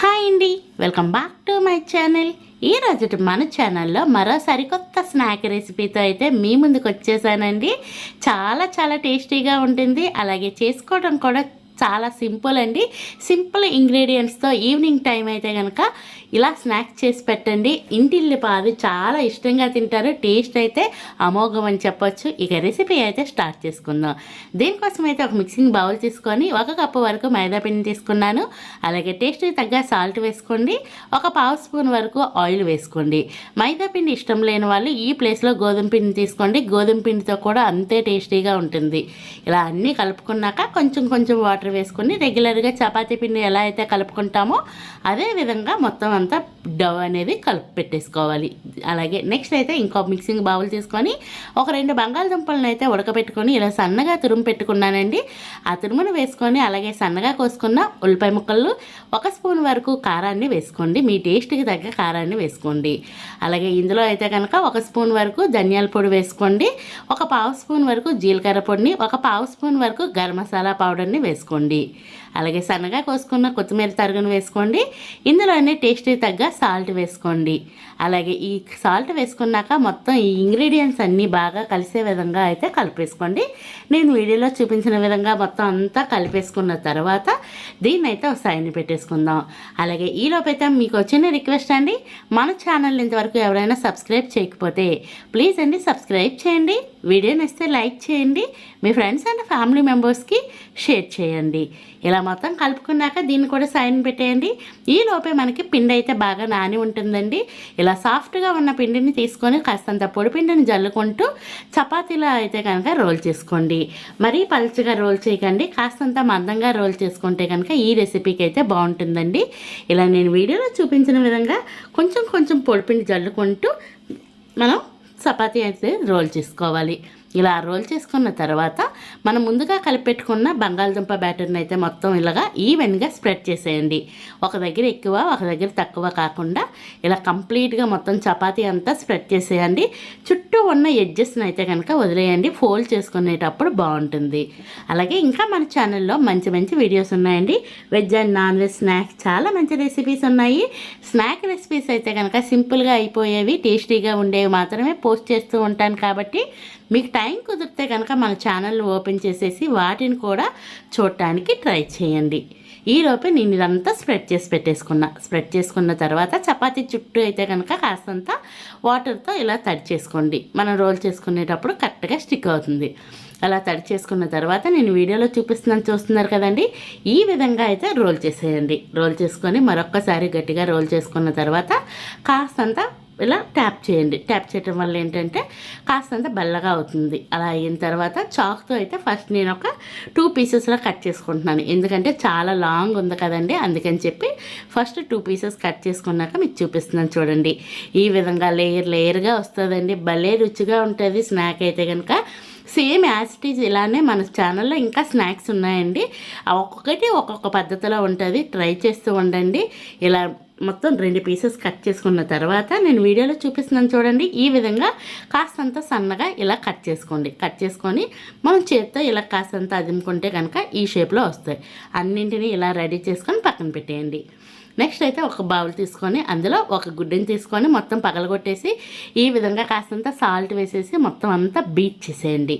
Hi అండి. Welcome back to my channel. ఈ రోజు మన ఛానల్లో మరోసారి కొత్త స్నాక్ రెసిపీతో అయితే మీ ముందుకు వచ్చేసానండి. చాలా చాలా టేస్టీగా ఉంటుంది. అలాగే చేసుకోవడం కూడా చాలా సింపుల్ అండి. సింపుల్ ఇంగ్రీడియంట్స్తో ఈవినింగ్ టైం అయితే కనుక ఇలా స్నాక్స్ చేసి పెట్టండి. ఇంటిల్లి పాది చాలా ఇష్టంగా తింటారు. టేస్ట్ అయితే అమోఘం అని చెప్పొచ్చు. ఇక రెసిపీ అయితే స్టార్ట్ చేసుకుందాం. దీనికోసం అయితే ఒక మిక్సింగ్ బౌల్ తీసుకొని ఒక కప్పు వరకు మైదా పిండి తీసుకున్నాను. అలాగే టేస్ట్కి తగ్గ సాల్ట్ వేసుకోండి. ఒక పావు స్పూన్ వరకు ఆయిల్ వేసుకోండి. మైదా పిండి ఇష్టం లేని వాళ్ళు ఈ ప్లేస్లో గోధుమ పిండి తీసుకోండి. గోధుమ పిండితో కూడా అంతే టేస్టీగా ఉంటుంది. ఇలా అన్నీ కలుపుకున్నాక కొంచెం కొంచెం వాటర్ వేసుకొని రెగ్యులర్గా చపాతీ పిండి ఎలా అయితే కలుపుకుంటామో అదే విధంగా మొత్తం అంతా డవ్ అనేది కలిపి పెట్టేసుకోవాలి. అలాగే నెక్స్ట్ అయితే ఇంకో మిక్సింగ్ బౌల్ తీసుకొని ఒక రెండు బంగాళదుంపలను అయితే ఉడకబెట్టుకొని ఇలా సన్నగా తురుము పెట్టుకున్నానండి. ఆ తురుమును వేసుకొని అలాగే సన్నగా కోసుకున్న ఉల్లిపాయ ముక్కలు ఒక స్పూన్ వరకు కారాన్ని వేసుకోండి. మీ టేస్ట్కి తగ్గ కారాన్ని వేసుకోండి. అలాగే ఇందులో అయితే కనుక ఒక స్పూన్ వరకు ధనియాల పొడి వేసుకోండి. ఒక పావు స్పూన్ వరకు జీలకర్ర పొడిని ఒక పావు స్పూన్ వరకు గరం మసాలా పౌడర్ని వేసుకోండి. అలాగే సన్నగా కోసుకున్న కొత్తిమీర తరుగును వేసుకోండి. ఇందులోనే టేస్ట్కి తగ్గ సాల్ట్ వేసుకోండి. అలాగే ఈ సాల్ట్ వేసుకున్నాక మొత్తం ఈ ఇంగ్రీడియంట్స్ అన్నీ బాగా కలిసే విధంగా అయితే కలిపేసుకోండి. నేను వీడియోలో చూపించిన విధంగా మొత్తం అంతా కలిపేసుకున్న తర్వాత దీన్ని అయితే ఒక సైన్ పెట్టేసుకుందాం. అలాగే ఈలోపైతే మీకు వచ్చిన రిక్వెస్ట్ అండి. మన ఛానల్ ఇంతవరకు ఎవరైనా సబ్స్క్రైబ్ చేయకపోతే ప్లీజ్ అండి సబ్స్క్రైబ్ చేయండి. వీడియో నచ్చితే లైక్ చేయండి. మీ ఫ్రెండ్స్ అండ్ ఫ్యామిలీ మెంబర్స్కి షేర్ చేయండి. ఇలా మొత్తం కలుపుకున్నాక దీన్ని కూడా సైన్ పెట్టేయండి. ఈ లోపే మనకి పిండి అయితే బాగా నాని ఉంటుందండి. ఇలా సాఫ్ట్గా ఉన్న పిండిని తీసుకొని కాస్తంత పొడి పిండిని జల్లుకుంటూ చపాతీలో అయితే కనుక రోల్ చేసుకోండి. మరీ పలుచగా రోల్ చేయకండి. కాస్తంత మందంగా రోల్ చేసుకుంటే కనుక ఈ రెసిపీకి అయితే బాగుంటుందండి. ఇలా నేను వీడియోలో చూపించిన విధంగా కొంచెం కొంచెం పొడిపిండి జల్లుకుంటూ మనం చపాతీ అయితే రోల్ చేసుకోవాలి. ఇలా రోల్ చేసుకున్న తర్వాత మనం ముందుగా కలిపెట్టుకున్న బంగాళదుంప బ్యాటర్ని అయితే మొత్తం ఇలాగా ఈవెన్గా స్ప్రెడ్ చేసేయండి. ఒక దగ్గర ఎక్కువ ఒక దగ్గర తక్కువ కాకుండా ఇలా కంప్లీట్గా మొత్తం చపాతీ అంతా స్ప్రెడ్ చేసేయండి. చుట్టూ ఉన్న ఎడ్జెస్ని అయితే కనుక వదిలేయండి. ఫోల్డ్ చేసుకునేటప్పుడు బాగుంటుంది. అలాగే ఇంకా మన ఛానల్లో మంచి మంచి వీడియోస్ ఉన్నాయండి. Veg and non veg snacks చాలా మంచి రెసిపీస్ ఉన్నాయి. స్నాక్ రెసిపీస్ అయితే కనుక సింపుల్గా అయిపోయేవి టేస్టీగా ఉండేవి మాత్రమే పోస్ట్ చేస్తూ ఉంటాను కాబట్టి మీకు టైం కుదిరితే కనుక మన ఛానల్ ఓపెన్ చేసేసి వాటిని కూడా చూడటానికి ట్రై చేయండి. ఈలోపే నేను ఇదంతా స్ప్రెడ్ చేసి పెట్టేసుకున్నా. స్ప్రెడ్ చేసుకున్న తర్వాత చపాతీ చుట్టూ అయితే కనుక కాస్తంత వాటర్తో ఇలా తడి చేసుకోండి. మనం రోల్ చేసుకునేటప్పుడు కరెక్ట్గా స్టిక్ అవుతుంది. అలా తడి చేసుకున్న తర్వాత నేను వీడియోలో చూపిస్తున్నాను. చూస్తున్నారు కదండి? ఈ విధంగా అయితే రోల్ చేసేయండి. రోల్ చేసుకొని మరొక్కసారి గట్టిగా రోల్ చేసుకున్న తర్వాత కాస్తంత ఇలా ట్యాప్ చేయండి. ట్యాప్ చేయటం వల్ల ఏంటంటే కాస్తంత బల్లగా అవుతుంది. అలా అయిన తర్వాత చాక్తో అయితే ఫస్ట్ నేను ఒక టూ పీసెస్లో కట్ చేసుకుంటున్నాను. ఎందుకంటే చాలా లాంగ్ ఉంది కదండి. అందుకని చెప్పి ఫస్ట్ టూ పీసెస్ కట్ చేసుకున్నాక మీకు చూపిస్తున్నాను చూడండి. ఈ విధంగా లేయర్ లేయర్గా వస్తుందండి. భలే రుచిగా ఉంటుంది. స్నాక్ అయితే కనుక సేమ్ యాసిటీస్ ఇలానే మన ఛానల్లో ఇంకా స్నాక్స్ ఉన్నాయండి. ఒక్కొక్కటి ఒక్కొక్క పద్ధతిలో ఉంటుంది. ట్రై చేస్తూ ఉండండి. ఇలా మొత్తం రెండు పీసెస్ కట్ చేసుకున్న తర్వాత నేను వీడియోలో చూపిస్తున్నాను చూడండి. ఈ విధంగా కాస్తంత సన్నగా ఇలా కట్ చేసుకోండి. కట్ చేసుకొని మనం చేత్తో ఇలా కాస్తంత అదుముకుంటే కనుక ఈ షేప్లో వస్తాయి. అన్నింటినీ ఇలా రెడీ చేసుకొని పక్కన పెట్టేయండి. నెక్స్ట్ అయితే ఒక బౌల్ తీసుకొని అందులో ఒక గుడ్డని తీసుకొని మొత్తం పగలగొట్టేసి ఈ విధంగా కాస్తంత సాల్ట్ వేసేసి మొత్తం అంతా బీట్ చేసేయండి.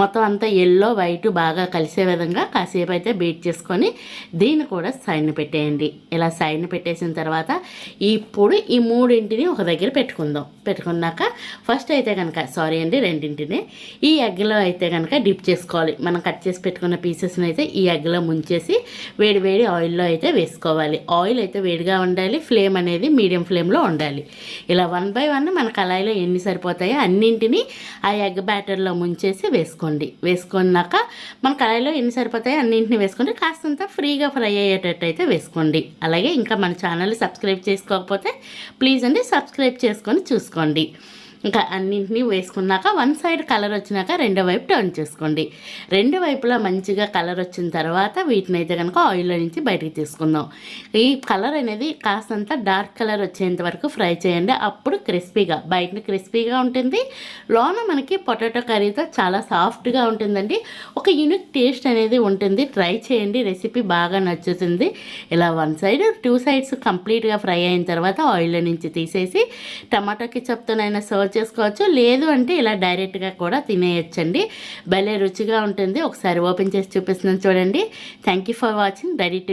మొత్తం అంతా ఎల్లో వైట్ బాగా కలిసే విధంగా కాసేపు అయితే బీట్ చేసుకొని దీన్ని కూడా సైన్ పెట్టేయండి. ఇలా సైన్ పెట్టేసిన తర్వాత ఇప్పుడు ఈ మూడింటిని ఒక దగ్గర పెట్టుకుందాం. పెట్టుకున్నాక ఫస్ట్ అయితే కనుక సారీ అండి రెండింటిని ఈ ఎగ్లో అయితే కనుక డిప్ చేసుకోవాలి. మనం కట్ చేసి పెట్టుకున్న పీసెస్ని అయితే ఈ ఎగ్లో ముంచేసి వేడి వేడి ఆయిల్లో అయితే వేసుకోవాలి. ఆయిల్ అయితే వేడిగా ఉండాలి ఫ్లేమ్ అనేది మీడియం ఫ్లేమ్లో ఉండాలి. ఇలా వన్ బై వన్ మన కళాయిలో ఎన్ని సరిపోతాయో అన్నింటినీ ఆ ఎగ్ బ్యాటర్లో ముంచేసి వేసుకోండి. వేసుకున్నాక మన కళాయిలో ఎన్ని సరిపోతాయో అన్నింటిని వేసుకోండి కాస్తంత ఫ్రీగా ఫ్రై అయ్యేటట్టు అయితే వేసుకోండి. అలాగే ఇంకా మన ఛానల్ సబ్స్క్రైబ్ చేసుకోకపోతే ప్లీజ్ అండి సబ్స్క్రైబ్ చేసుకొని చూసుకోండి. ఇంకా అన్నింటినీ వేసుకున్నాక వన్ సైడ్ కలర్ వచ్చినాక రెండో వైపు టర్న్ చేసుకోండి. రెండు వైపులా మంచిగా కలర్ వచ్చిన తర్వాత వీటిని అయితే కనుక ఆయిల్లో నుంచి బయటికి తీసుకుందాం. ఈ కలర్ అనేది కాస్తంత డార్క్ కలర్ వచ్చేంత వరకు ఫ్రై చేయండి. అప్పుడు క్రిస్పీగా బయట క్రిస్పీగా ఉంటుంది. లోన మనకి పొటాటో కర్రీతో చాలా సాఫ్ట్గా ఉంటుందండి. ఒక యూనిక్ టేస్ట్ అనేది ఉంటుంది. ట్రై చేయండి. రెసిపీ బాగా నచ్చుతుంది. ఇలా వన్ సైడ్ టూ సైడ్స్ కంప్లీట్గా ఫ్రై అయిన తర్వాత ఆయిల్ నుంచి తీసేసి టమాటో కిచప్తోనైనా సర్వ్ చేసుకోవచ్చు. లేదు అంటే ఇలా డైరెక్ట్గా కూడా తినేయచ్చండి. భలే రుచిగా ఉంటుంది. ఒకసారి ఓపెన్ చేసి చూపిస్తున్నాను చూడండి. Thank you for watching ready to